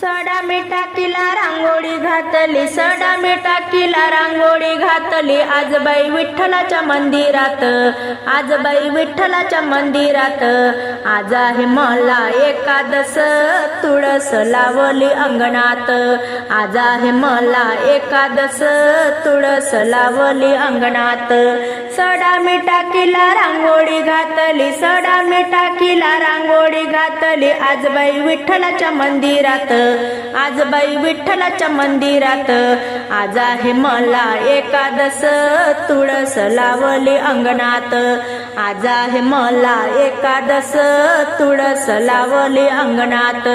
सडा मी रांगोळी घातली सडा मी किला रांगोळी घातली. आज बाई विठ्ठलाच्या मंदिरात आज बाई विठ्ठलाच्या मंदिरात. आज आहे मला एकादस तुळस लावली अंगणात. आज आहे मला एकादस तुळस लावली अंगणात. सडा मी टाकीला रांगोळी घातली सडा मी टाकीला रांगोळी घातली. आज बाई विठ्ठलाच्या मंदिरात आज बाई विठ्ठलाच्या मंदिरात. आज आहे मला एकादस तुळस लावली अंगणात. आज आहे मला एकादस तुळस लावली अंगणात.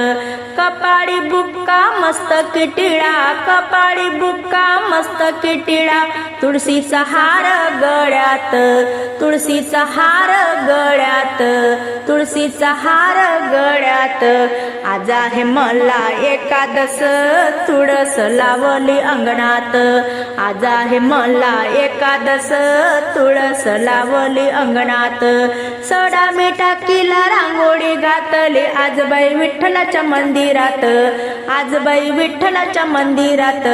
कपाळी बुक्का मस्त किटिळा कपाळी बुक्का मस्त किटिळा. तुळशीचा हार गळ्यात तुळशीचा हार गळ्यात तुळशीचा हार गळ्यात. आज आहे मला एकादस तुळस लावली अंगणात. आज आहे मला एकादस तुळस लावली अंगणात. सडा मी टाकीला रांगोळी घातली. आज बाई विठ्ठलाच्या मंदिरात आज बाई विठ्ठलाच्या मंदिरात.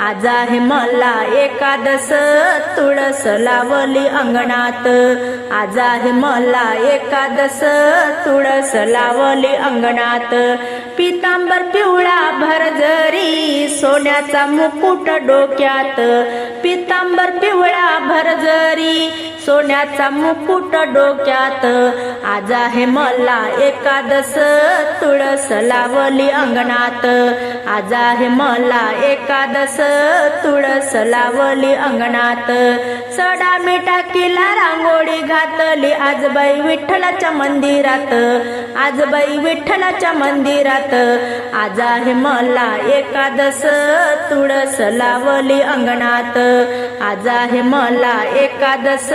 आज आहे मला एकादस तुळस लावली अंगणात. आज आहे मला एकादस तुळस लावली अंगणात. पितांबर पिवळा भरजरी सोन्याचा मुकुट डोक्यात. पितांबर पिवळा भरजरी सोन्याचा मुकुट डोक्यात. आज आहे मला एकादस तुळस लावली अंगणात. आज आहे मला एकादस तुळस लावली अंगणात. सडा मिठा किलार रांगोळी घातली आज बाई विठ्ठलाच्या मंदिरात. आज बाई विठ्ठलाच्या मंदिरात. आज आहे मला एकादस तुळस लावली अंगणात. आज आहे मला एकादस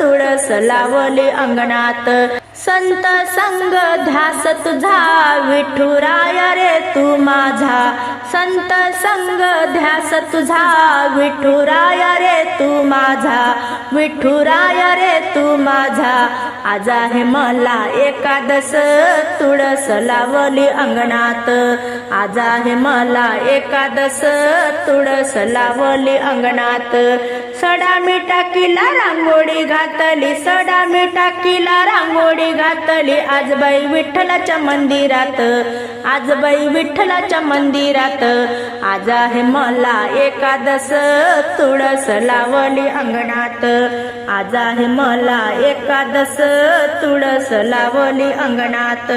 तुळस लावली अंगणात. संत संग ध्यास तुझा विठुराया रे तू माझा. संत संग ध्यास तुझा विठुराया रे तू माझा. विठुराय रे तू माझा. आज आहे मला एकादस. तुळस लावली अंगणात. आज आहे मला एकादस. तुळस लावली अंगणात. सडा मी टाकीला रांगोळी घातली सडा मी टाकीला रांगोळी घातली. आज बाई विठ्ठलाच्या मंदिरात आज बाई विठ्ठलाच्या मंदिरात. आज आहे मला एकादस. तुळस लावली अंगणात. आज आहे मला एकादस. तुळस लावली अंगणात.